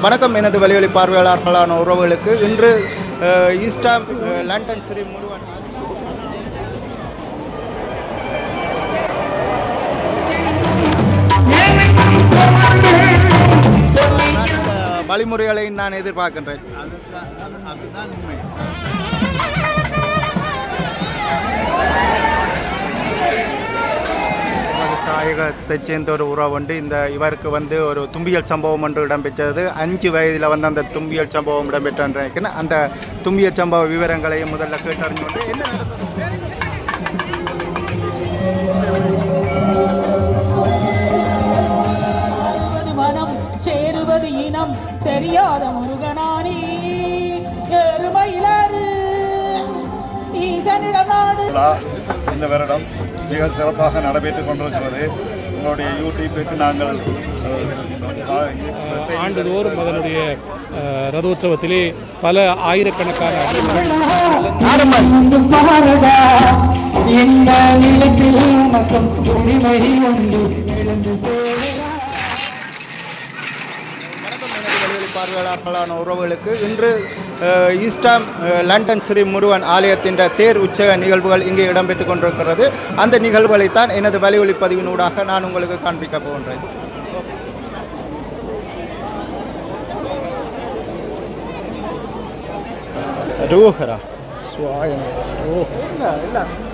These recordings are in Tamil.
வணக்கம் எனது வலியொலி பார்வையாளர்களான உறவுகளுக்கு இன்று அஹ், லண்டன் ஸ்ரீ முருகன் வழிமுறைகளை நான் எதிர்பார்க்கின்றேன். அதுதான் உண்மை. நமது தாயகத்தைச் சேர்ந்த ஒரு உறவு உண்டு. இந்த இவருக்கு வந்து ஒரு தும்பியல் சம்பவம் ஒன்று இடம்பெற்றது. அஞ்சு வயதில் வந்து அந்த தும்பியல் சம்பவம் இடம்பெற்றேன் அந்த தும்பியல் சம்பவ விவரங்களையும் முதல்ல கேட்டறிஞ்சு கொண்டு என்ன மனம் சேருவது இனம். தெரியாத முருகனானி எருமையிலாறு ஈசனிடம் நாடு. இந்த வருடம் மிக சிறப்பாக நடைபெற்றுக் கொண்டிருக்கிறது. உங்களுடைய யூடியூப்புக்கு நாங்கள் ஆண்டுதோறும் அதனுடைய ரதோற்சவத்திலே பல ஆயிரக்கணக்கான நிலத்தில் உனக்கும் எழுந்து சேரா வணக்கம் எனது வழிவழி பார்வையாளர்களான உறவுகளுக்கு இன்று ஈஸ்டாம் லண்டன் ஸ்ரீ முருகன் ஆலயத்தின் தேர் உற்சவ நிகழ்வுகள் இங்கே இடம்பெற்றுக் கொண்டிருக்கிறது. அந்த நிகழ்வுகளைத்தான் எனது வழி ஒளிப்பதிவினூடாக நான் உங்களுக்கு காண்பிக்க போகின்றேன். ரோஹரா. சுவாயன ஓ. இல்லை இல்லை.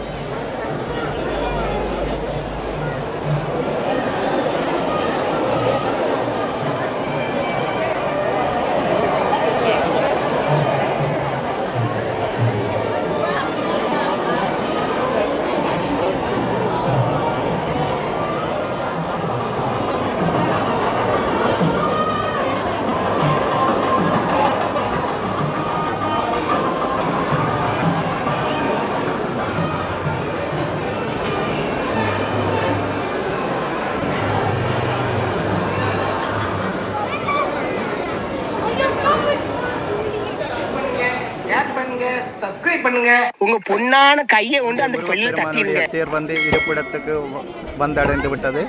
சப்ஸ்கிரைப் பண்ணுங்க. உங்க பொண்ணான கையை கொண்டு அந்த பெல்ல பெருமானுடைய தேர் வந்து இருப்பிடத்துக்கு வ- வந்தடைந்து விட்டது.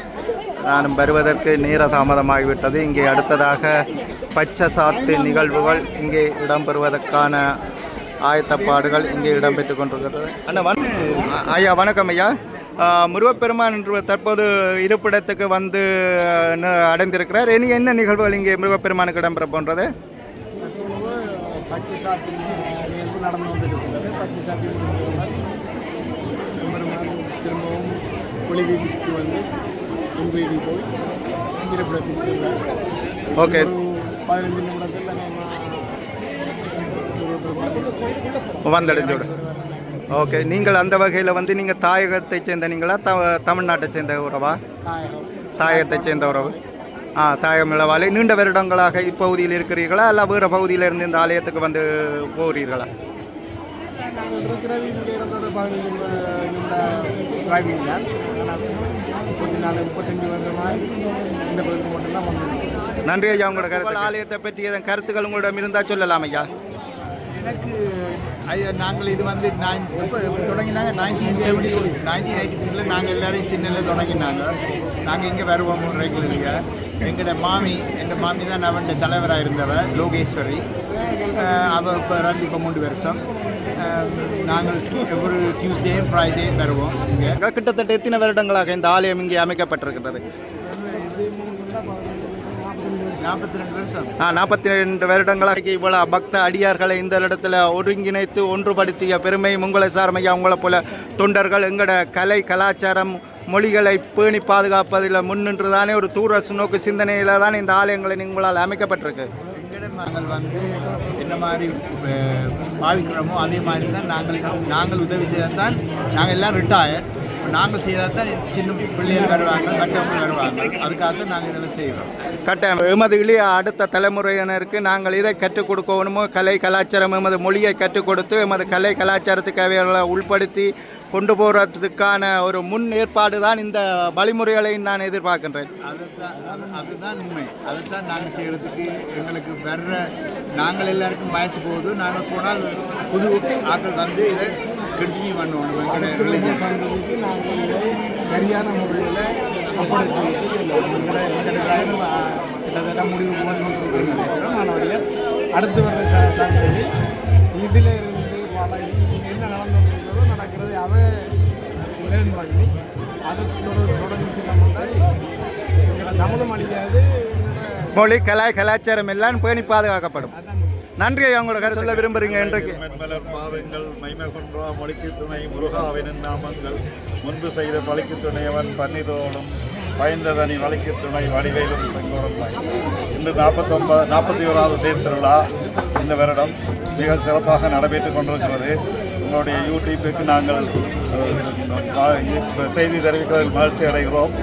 நானும் வருவதற்கு நேர தாமதமாகிவிட்டது. இங்கே அடுத்ததாக பச்சை சாத்து நிகழ்வுகள் இங்கே இடம்பெறுவதற்கான ஆயத்தப்பாடுகள் இங்கே இடம்பெற்றுக் கொண்டிருக்கிறது. அண்ணா வண ஐயா வணக்கம் ஐயா. முருகப்பெருமான் என்று தற்போது இருப்பிடத்துக்கு வந்து அடைந்திருக்கிறார். இனி என்ன நிகழ்வுகள் இங்கே முருகப்பெருமானுக்கு இடம்பெற போன்றது? பச்சை சாத்தி நிகழ்வு நடந்து சாத்தி முடிந்தவுடன் பெருமாள் திரும்பவும் ஒளி வந்து முன் வீதி போய் இருப்பிடத்துக்கு செல்வார் ஓகே. பதினைந்து நிமிடத்தில் நம்ம ஓகே. நீங்கள் அந்த வகையில் வந்து நீங்கள் தாயகத்தை சேர்ந்த நீங்களா? த தமிழ்நாட்டை சேர்ந்த உறவா? தாயகத்தை சேர்ந்த உறவு. ஆ தாயகம் இளவாலை. நீண்ட வருடங்களாக இப்பகுதியில் இருக்கிறீர்களா? அல்ல வேறு பகுதியில் இருந்து இந்த ஆலயத்துக்கு வந்து போகிறீர்களா நாங்கள் இருக்கிறது இங்கே இருந்தது நிமிட டிரைவிங் தான் ஆனால் முப்பத்தி நாலு முப்பத்தஞ்சு வருடமாக இந்த பகுதிக்கு மட்டும்தான் வந்திருக்கோம் நன்றி ஐயா உங்களோட கருத்து ஆலயத்தை பற்றி எதன் கருத்துக்கள் உங்களிடம் இருந்தால் சொல்லலாம் ஐயா. எனக்கு ஐயா, நாங்கள் இது வந்து நான் எப்போ தொடங்கினாங்க நைன்டீன் செவன்டி நைன்டீன் எயிட்டி த்ரீல நாங்கள் எல்லாரும் சின்னதில் தொடங்கினாங்க. நாங்கள் இங்கே வருவோம் ரெகுலரிங்க எங்களோட மாமி எங்கள் மாமி தான் அவன் தலைவராக இருந்தவ லோகேஸ்வரி. அஹ், அவ இப்போ ரெண்டு இப்போ மூன்று வருஷம். Um, நாங்கள் ஒவ்வொரு டியூஸ்டேயும் ஃப்ரைடேயும் வருவோம் இங்கே. கிட்டத்தட்ட எத்தனை வருடங்களாக இந்த ஆலயம் இங்கே அமைக்கப்பட்டிருக்கிறது நாற்பத்தி ரெண்டு ஆ நாற்பத்தி ரெண்டு வருடங்களாக இவ்வளோ பக்த அடியார்களை இந்த இடத்துல ஒருங்கிணைத்து ஒன்றுபடுத்திய பெருமை உங்களை சார்மையா உங்களை போல தொண்டர்கள் எங்களோட கலை கலாச்சாரம் மொழிகளை பேணி பாதுகாப்பதில் முன்னின்று தானே ஒரு தூர நோக்கு சிந்தனையில் தானே இந்த ஆலயங்களை உங்களால் அமைக்கப்பட்டிருக்கு? நாங்கள் வந்து என்ன மாதிரி பாவிக்கிறோமோ அதே மாதிரி தான் நாங்கள் நாங்கள் உதவி செய்தால் தான் நாங்கள் எல்லாம் ரிட்டையர் நாங்கள் செய்தால் தான் சின்ன பிள்ளைகள் வருவாங்க மற்றவங்க வருவாங்க. அதுக்காக தான் நாங்கள் இதெல்லாம் செய்கிறோம். கட்டாயம். எமது இளைய அடுத்த தலைமுறையினருக்கு நாங்கள் இதை கற்றுக் கொடுக்கணுமோ? கலை கலாச்சாரம் எமது மொழியை கற்றுக் கொடுத்து எமது கலை கலாச்சாரத்துக்கு அவைகளை உள்படுத்தி கொண்டு போகிறதுக்கான ஒரு முன் ஏற்பாடு தான் இந்த வழிமுறைகளை நான் எதிர்பார்க்கின்றேன். அதுதான் அது அதுதான் உண்மை. அதுதான் நாங்கள் செய்கிறதுக்கு எங்களுக்கு வர்ற நாங்கள் எல்லாருக்கும் வயசு போகுது. நாங்கள் போனால் புது ஆட்கள் வந்து இதை கண்டினியூ பண்ணுவோம் எங்களுடைய ரிலீஜன் சந்ததிக்கு நாங்கள் சரியான முறையில் கிட்டத்தட்ட கொண்டிருக்கிறோம் அடுத்து வர்ற ச- சந்ததி இதில் இருந்து என்ன நடந்துருக்கிறதோ நடக்கிறது அதை லேர்ன் பண்ணி அதை தொடர் தொடர்ந்து நம்ம தமிழும் அழியாது எங்களோட மொழி கலா கலாச்சாரம் எல்லாம் பேணி பாதுகாக்கப்படும். நன்றி அவங்களோட உங்களோட கருத்து. சொல்ல விரும்புறீங்க இன்றைக்கு? மென்மலர் பாதங்கள் மைமை கொன்றா மொழிக்கு துணை முருகாவினின் நாமங்கள். முன்பு செய்த பழிக்கு துணையவன் பன்னிரோடும் பயந்ததனி வழிக்கு துணை வடிவேலும் செங்கோரம்பாய் இன்று நாற்பத்தொன்பது நாற்பத்தி ஓராவது தேர் திருவிழா இந்த வருடம் மிக சிறப்பாக நடைபெற்றுக் கொண்டிருக்கிறது. உங்களுடைய யூடியூப்புக்கு நாங்கள் செய்தி தெரிவிப்பதில் மகிழ்ச்சி அடைகிறோம்.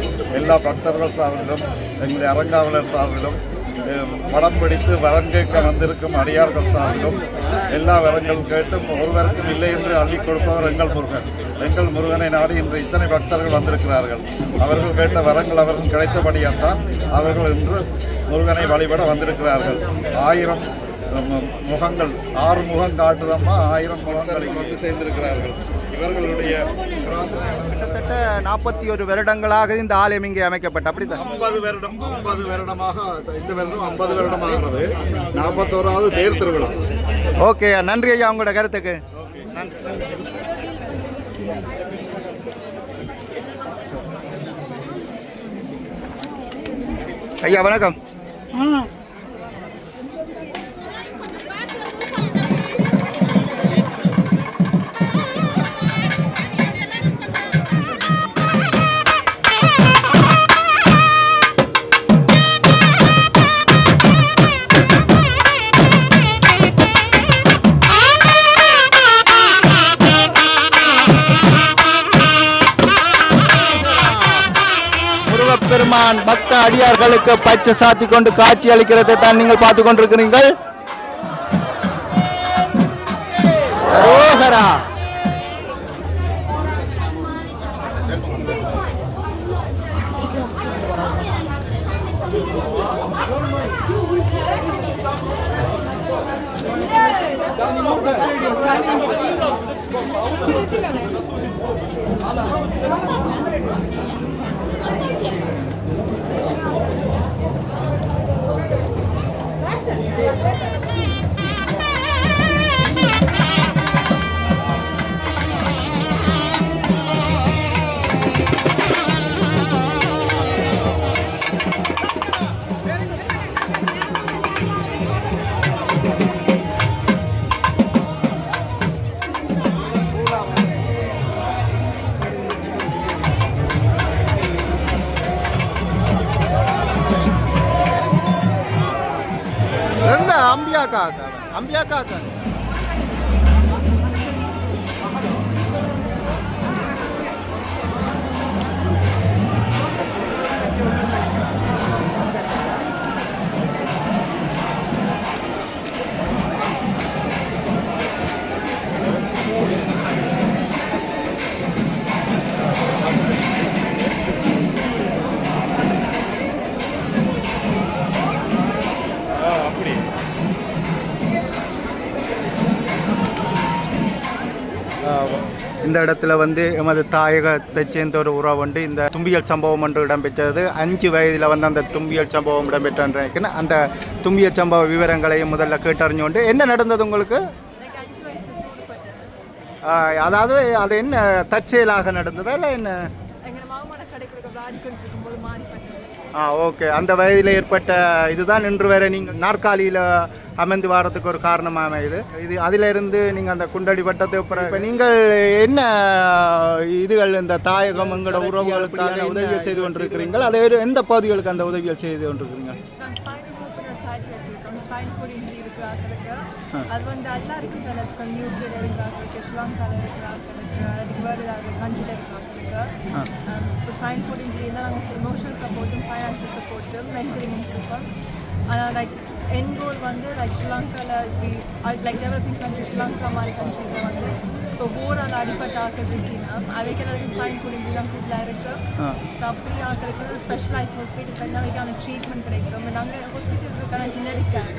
எல்லா பக்தர்கள் சார்பிலும் எங்களுடைய அரங்காவலர் சார்பிலும் படம் பிடித்து வரன் கேட்க வந்திருக்கும் அடியார்கள் சார்பிலும் எல்லா வரங்களும் கேட்டும் ஒருவருக்கும் இல்லை என்று அள்ளி கொடுப்பவர் எங்கள் முருகன். எங்கள் முருகனை நாடி இன்று இத்தனை பக்தர்கள் வந்திருக்கிறார்கள். அவர்கள் கேட்ட வரங்கள் அவர்கள் கிடைத்தபடியால்தான் அவர்கள் இன்று முருகனை வழிபட வந்திருக்கிறார்கள். ஆயிரம் முகங்கள் ஆறு முகம் காட்டுதம்மா ஆயிரம் முகங்களை வந்து சேர்ந்திருக்கிறார்கள். இவர்களுடைய கிட்டத்தட்ட நாற்பத்தி ஒரு வருடங்களாக இந்த ஆலயம் இங்கே அமைக்கப்பட்ட அப்படித்தான் ஐம்பது வருடம் ஐம்பது வருடமாக இந்த வருடம் ஐம்பது வருடம் ஆகிறது நாற்பத்தோராவது தேர் திருவிழா. ஓகே நன்றி ஐயா உங்களோட கருத்துக்கு. ஐயா வணக்கம். பெருமான் பக்த அடியார்களுக்கு பச்சை சாத்தி கொண்டு காட்சி அளிக்கிறதை தான் நீங்கள் பார்த்து கொண்டிருக்கிறீர்கள். ஓஹரா कहा था हम क्या कहा था இந்த இடத்துல வந்து எமது தாயகத்தைச் சேர்ந்த ஒரு உறவு வந்து இந்த தும்பியல் சம்பவம் ஒன்று இடம்பெற்றது. அஞ்சு வயதில் வந்து அந்த தும்பியல் சம்பவம் இடம்பெற்ற அந்த தும்பியல் சம்பவ விவரங்களையும் முதல்ல கேட்டறிஞ்சு கொண்டு என்ன நடந்தது உங்களுக்கு? அதாவது அது என்ன தற்செயலாக நடந்ததா இல்லை என்ன? ஆ ஓகே. அந்த வயதில் ஏற்பட்ட இதுதான் இன்று வரை நீங்கள் நாற்காலியில் அமர்ந்து வாரத்துக்கு ஒரு காரணமாக அமையுது இது அதிலிருந்து நீங்கள் அந்த குண்டடி பட்டத்தை அப்புறம் இப்போ நீங்கள் என்ன இதுகள் இந்த தாயகம் எங்களோட உறவுகளுக்காக உதவிகள் செய்து கொண்டிருக்கிறீர்கள்? அதை வேறு எந்த பகுதிகளுக்கு அந்த உதவிகள் செய்து கொண்டிருக்கிறீங்க அது வந்து எல்லாருக்கும் தான் இப்போ ஸ்பைனல் கோட் இன்ஜரி தான் நாங்கள் இமோஷனல் சப்போர்ட்டும் ஃபைனான்ஷியல் சப்போர்ட்டும் மென்டரிங் கொடுப்போம் ஆனால் லைக் என் கோல் வந்து லைக் ஸ்ரீலங்காவில் லைக் டெவலப்பிங் கண்ட்ரி ஸ்ரீலங்கா மாதிரி கண்ட்ரிஸில் வந்து இப்போ போரால் அடிப்பட்ட ஆட்கள் இருக்கீங்கன்னா அவைக்கு எல்லாருக்கும் ஸ்பைன் கோட் இன்ஜரி தான் ஃபுல்லாக இருக்குது ஸோ அப்படி ஆட்களுக்கு வந்து ஸ்பெஷலைஸ்ட் ஹாஸ்பிட்டல் பண்ணாவைக்கான ட்ரீட்மெண்ட் கிடைக்கும். நாங்கள் ஹாஸ்பிட்டல் இருக்கான இருக்கோம்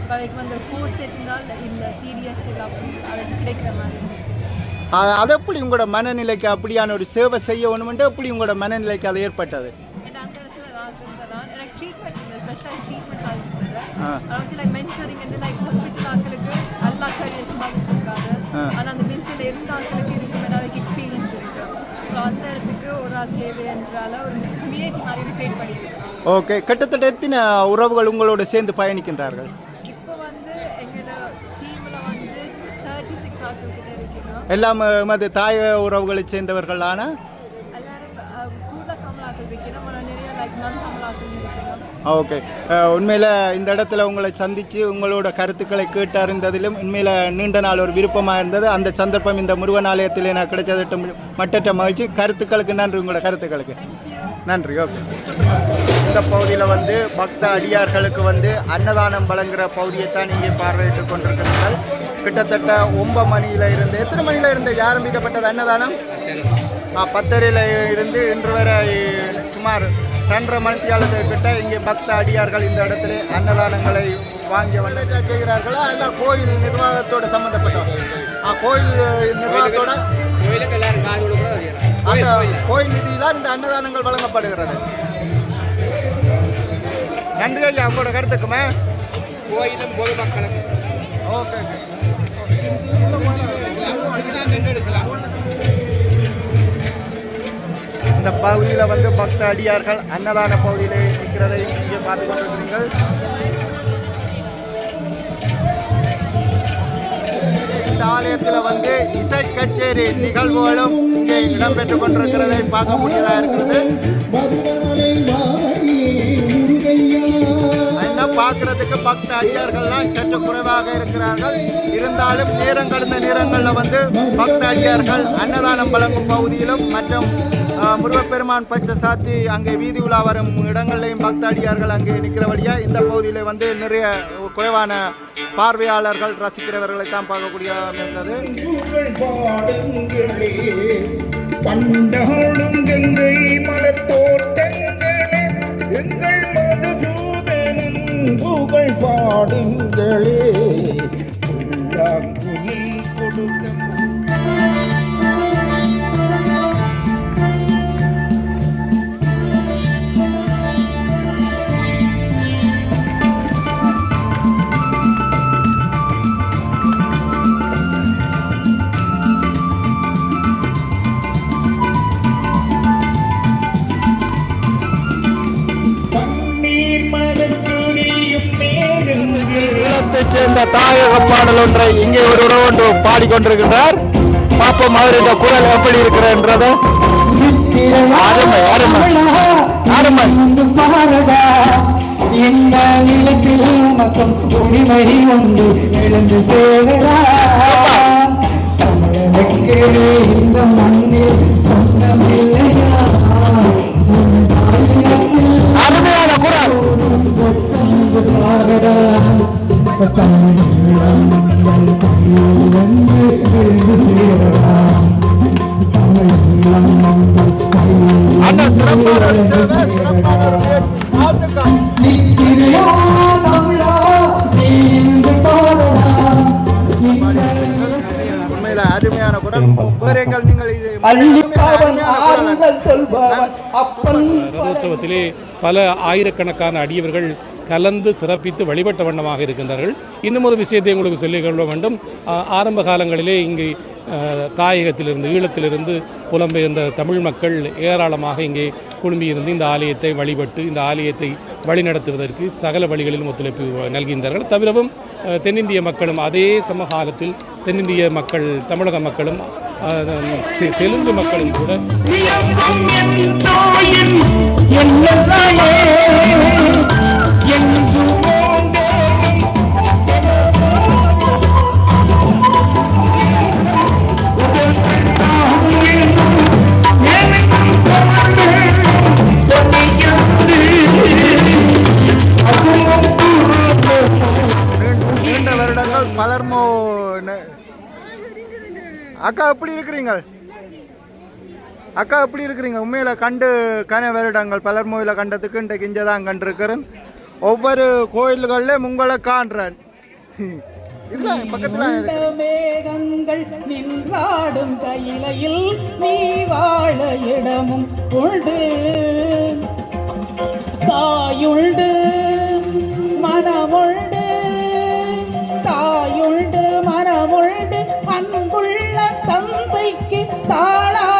இப்போ அவைக்கு வந்து கோர்ஸ் இருந்தால் இல்லை சிடிஎஸ் இல்லை அப்படி அவைக்கு கிடைக்கிற மாதிரி ஹாஸ்பிட்டல் அது எப்படி உங்களோட மனநிலைக்கு அப்படியான ஒரு சேவை செய்ய வேணுமென்று எப்படி உங்களோட மனநிலைக்கு அது ஏற்பட்டது? ஓகே கிட்டத்தட்ட எத்தனை உறவுகள் உங்களோட சேர்ந்து பயணிக்கின்றார்கள்? எல்லாம் எமது தாய உறவுகளை சேர்ந்தவர்களான நான் ஓகே. உண்மையில் இந்த இடத்துல உங்களை சந்தித்து உங்களோட கருத்துக்களை கேட்டு அறிந்ததிலும் உண்மையில் நீண்ட நாள் ஒரு விருப்பமாக இருந்தது. அந்த சந்தர்ப்பம் இந்த முருகன் ஆலயத்தில் எனக்கு கிடைச்சது மட்டற்ற மகிழ்ச்சி. கருத்துக்களுக்கு நன்றி உங்களோட கருத்துக்களுக்கு. நன்றி ஓகே. இந்த பகுதியில் வந்து பக்த அடியார்களுக்கு வந்து அன்னதானம் வழங்குகிற பகுதியை தான் இங்கே பார்வையிட்டு கொண்டிருக்கிறீர்கள். கிட்டத்தட்ட ஒன்பது மணியில் இருந்து எத்தனை மணியில் இருந்து ஆரம்பிக்கப்பட்டது? அன்னதானம்? பத்தரையில் இருந்து இன்று வரை சுமார் ரெண்டரை மணித்தியாளர்கள் கிட்ட இங்கே பக்த அடியார்கள் இந்த இடத்துல அன்னதானங்களை வாங்கி வந்து செய்கிறார்களா? இல்லை கோயில் நிர்வாகத்தோட சம்மந்தப்பட்டவர்கள் ஆ கோயில் நிர்வாகத்தோட? அந்த கோயில் நிதியில இந்த அன்னதானங்கள் வழங்கப்படுகிறது. நன்றி ஐயா உங்களோட கருத்துக்குமே. கோயிலும் பொதுமக்களும் ஓகே. இந்த பகுதியில் வந்து பக்த அடியார்கள் அன்னதான பகுதியில் இருக்கிறதை இங்கே பார்த்து கொண்டிருக்கிறீர்கள். இந்த ஆலயத்தில் வந்து இசை கச்சேரி நிகழ்வுகளும் இங்கே இடம்பெற்று கொண்டிருக்கிறதை பார்க்க முடியதாக இருக்கிறது. பார்க்கறதுக்கு பக்த ஐயர்கள்லாம் சற்று குறைவாக இருக்கிறார்கள். இருந்தாலும் நேரம் கடந்த நேரங்களில் வந்து பக்த ஐயர்கள் அன்னதானம் வழங்கும் பகுதியிலும் மற்றும் முருகப்பெருமான் பச்சை சாத்தி அங்கே வீதி உலா வரும் இடங்கள்லையும் பக்த அடியார்கள் அங்கே வழியாக இந்த பகுதியில் வந்து நிறைய குறைவான பார்வையாளர்கள் ரசிக்கிறவர்களை தான் பார்க்கக்கூடியதாக இருந்தது. பண்டோடும் கங்கை மலத்தோட்டங்கள் புகழ் பாடுங்களே. புல்லாங்குழல் தாயக ஒன்றை இங்கே ஒரு உறவு ஒன்று பாடிக்கொண்டிருக்கின்றார். பாப்போம் அவர் இந்த குரல் எப்படி இருக்கிறன்றதை அருமை அருமை அருமை. பாரதா நிலத்தில் உரிமை ஒன்று எழுந்து சேரடா உண்மையில அருமையான குரல் நீங்கள் இது ரதோற்சவத்திலே பல ஆயிரக்கணக்கான அடியவர்கள் கலந்து சிறப்பித்து வழிபட்ட வண்ணமாக இருக்கின்றார்கள். இன்னும் ஒரு விஷயத்தை உங்களுக்கு சொல்லிக் கொள்ள வேண்டும். ஆரம்ப காலங்களிலே இங்கே தாயகத்திலிருந்து ஈழத்திலிருந்து புலம்பெயர்ந்த தமிழ் மக்கள் ஏராளமாக இங்கே குழும்பியிருந்து இந்த ஆலயத்தை வழிபட்டு இந்த ஆலயத்தை வழிநடத்துவதற்கு சகல வழிகளிலும் ஒத்துழைப்பு நல்கின்றார்கள். தவிரவும் தென்னிந்திய மக்களும் அதே சமகாலத்தில் தென்னிந்திய மக்கள் தமிழக மக்களும் தெ- தெலுங்கு மக்களும் கூட அக்கா எப்படி இருக்கிறீங்க? அக்கா எப்படி இருக்கிறீங்க? உண்மையில கண்டு கன வருடங்கள் பலர்மோவில் கண்டதுக்கு இன்றைக்கு இங்கே தான் கண்டிருக்கிறேன். ஒவ்வொரு கோயில்கள்லையும் உங்களை காண்றேன். இதெல்லாம் மேகங்கள் நின்றாடும் கையிலையில் நீ வாழ இடமும் உண்டு. தாயுண்டு மனமுண்டு. தாயுண்டு மனமுண்டு அன்புள்ள தந்தைக்கு தாழாத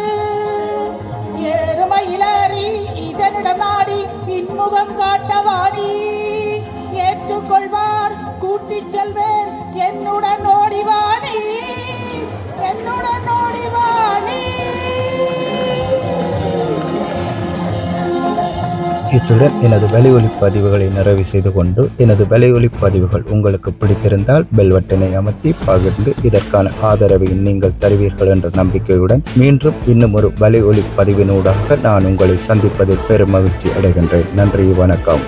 கூட்டி செல்வேன். என்னுடன் ஓடிவாணி என்னுடன் ஓடிவாணி இத்துடன் எனது வலை ஒலிப்பதிவுகளை நிறைவு செய்து கொண்டு எனது வலை பதிவுகள் உங்களுக்கு பிடித்திருந்தால் பெல்வட்டனை அமர்த்தி பகிர்ந்து இதற்கான ஆதரவை நீங்கள் தருவீர்கள் என்ற நம்பிக்கையுடன் மீண்டும் இன்னும் ஒரு வலை ஒலிப்பதிவினூடாக நான் உங்களை சந்திப்பதில் பெரும் மகிழ்ச்சி அடைகின்றேன். நன்றி வணக்கம்.